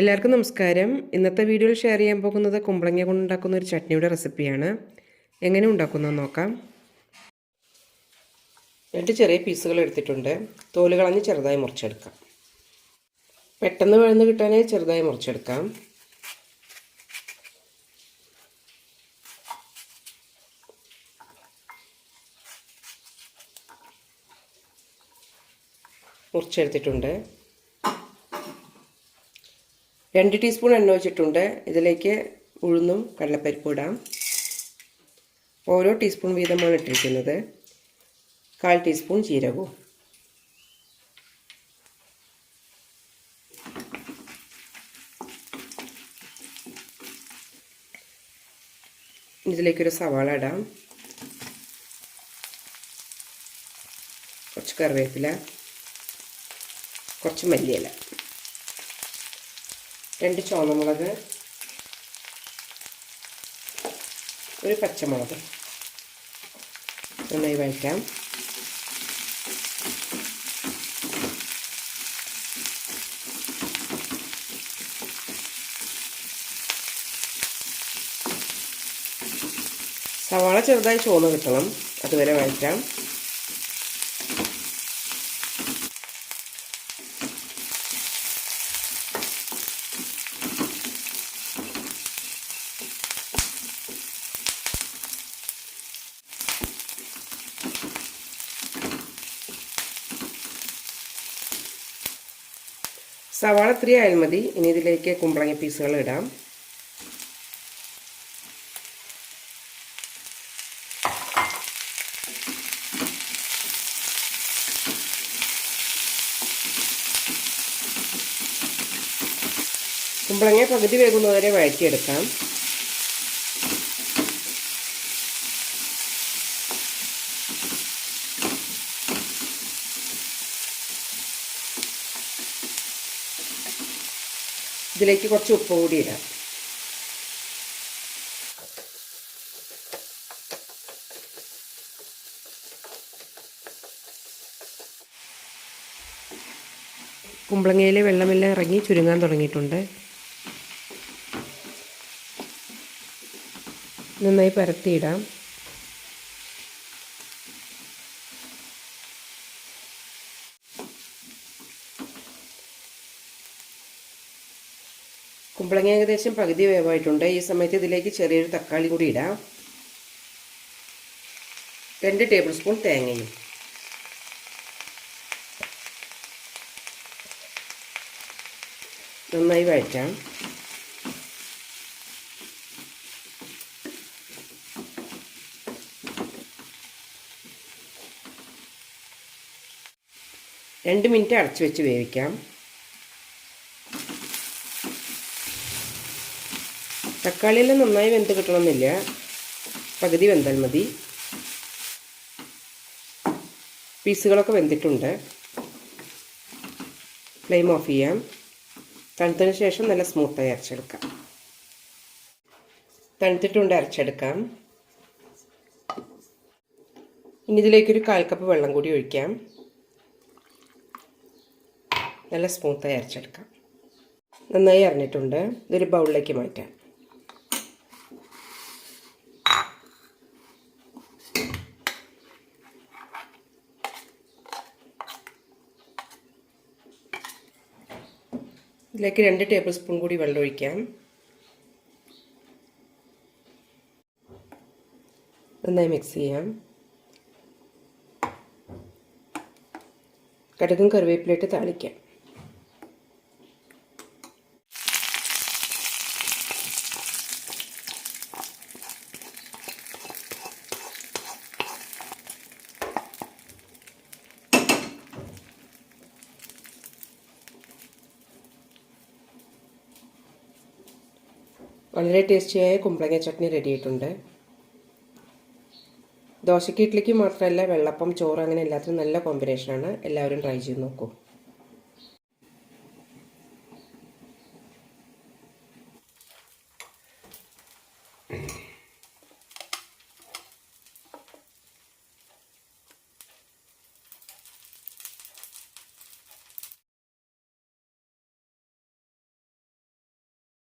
എല്ലാവർക്കും നമസ്കാരം. ഇന്നത്തെ വീഡിയോയിൽ ഷെയർ ചെയ്യാൻ പോകുന്നത് കുമ്പളങ്ങ കൊണ്ട് ഉണ്ടാക്കുന്ന ഒരു ചട്നിയുടെ റെസിപ്പിയാണ് എങ്ങനെ ഉണ്ടാക്കുന്നതെന്ന് നോക്കാം. രണ്ട് ചെറിയ പീസുകൾ എടുത്തിട്ടുണ്ട്. തോൽ കളഞ്ഞ് ചെറുതായി മുറിച്ചെടുക്കാം. പെട്ടെന്ന് വഴന്ന് കിട്ടാനായി ചെറുതായി മുറിച്ചെടുക്കാം. മുറിച്ചെടുത്തിട്ടുണ്ട്. രണ്ട് ടീസ്പൂൺ എണ്ണ വെച്ചിട്ടുണ്ട് ഇതിലേക്ക് ഉഴുന്നും കടലപ്പരിപ്പും ഇടാം. ഓരോ ടീസ്പൂൺ വീതമാണ് ഇട്ടിരിക്കുന്നത്. കാൽ ടീസ്പൂൺ ജീരകവും. ഇതിലേക്കൊരു സവാള ഇടാം. കുറച്ച് കറിവേപ്പില. കുറച്ച് മല്ലിയില. രണ്ട് ചുവന്നമുളക് ഒരു പച്ചമുളക്. നന്നായി വഴറ്റാം. സവാള ചെറുതായി ചുവന്ന് കിട്ടണം. അതുവരെ വഴറ്റാം. സവാള ഇത്തിരി ആയാൽ മതി. ഇനി ഇതിലേക്ക് കുമ്പളങ്ങ പീസുകൾ ഇടാം. കുമ്പളങ്ങ പകുതി വേകുന്നവരെ വഴറ്റിയെടുക്കാം. ഇതിലേക്ക് കുറച്ച് ഉപ്പ് കൂടി ഇടാം. കുമ്പളങ്ങയിലെ വെള്ളമെല്ലാം ഇറങ്ങി ചുരുങ്ങാൻ തുടങ്ങിയിട്ടുണ്ട്. നന്നായി പരത്തിയിടാം. കുമ്പളങ്ങ ഏകദേശം പകുതി വേവായിട്ടുണ്ട്. ഈ സമയത്ത് ഇതിലേക്ക് ചെറിയൊരു തക്കാളി കൂടി ഇടാം. രണ്ട് ടേബിൾ സ്പൂൺ തേങ്ങയും. നന്നായി വഴറ്റാം. രണ്ട് മിനിറ്റ് അടച്ചു വെച്ച് വേവിക്കാം. തക്കാളിയെല്ലാം നന്നായി വെന്ത് കിട്ടണമെന്നില്ല. പകുതി വെന്താൽ മതി. പീസുകളൊക്കെ വെന്തിട്ടുണ്ട്. ഫ്ലെയിം ഓഫ് ചെയ്യാം. തണുത്തതിന് ശേഷം നല്ല സ്മൂത്തായി അരച്ചെടുക്കാം. തണുത്തിട്ടുണ്ട് അരച്ചെടുക്കാം. ഇനി ഇതിലേക്കൊരു കാൽ കപ്പ് വെള്ളം കൂടി ഒഴിക്കാം. നല്ല സ്മൂത്തായി അരച്ചെടുക്കാം. നന്നായി അരഞ്ഞിട്ടുണ്ട്. ഇതൊരു ബൗളിലേക്ക് മാറ്റാം. ഇതിലേക്ക് രണ്ട് ടേബിൾ സ്പൂൺ കൂടി വെള്ളം ഒഴിക്കാം. നന്നായി മിക്സ് ചെയ്യാം. കടുകും കറിവേപ്പിലിട്ട് താളിക്കാം. വളരെ ടേസ്റ്റിയായ കുമ്പളങ്ങ ചട്നി റെഡി ആയിട്ടുണ്ട്. ദോശയ്ക്ക് ഇഡ്ലിക്ക് മാത്രമല്ല വെള്ളപ്പം ചോറ് അങ്ങനെ എല്ലാത്തിനും നല്ല കോമ്പിനേഷനാണ് എല്ലാവരും ട്രൈ ചെയ്ത് നോക്കൂ.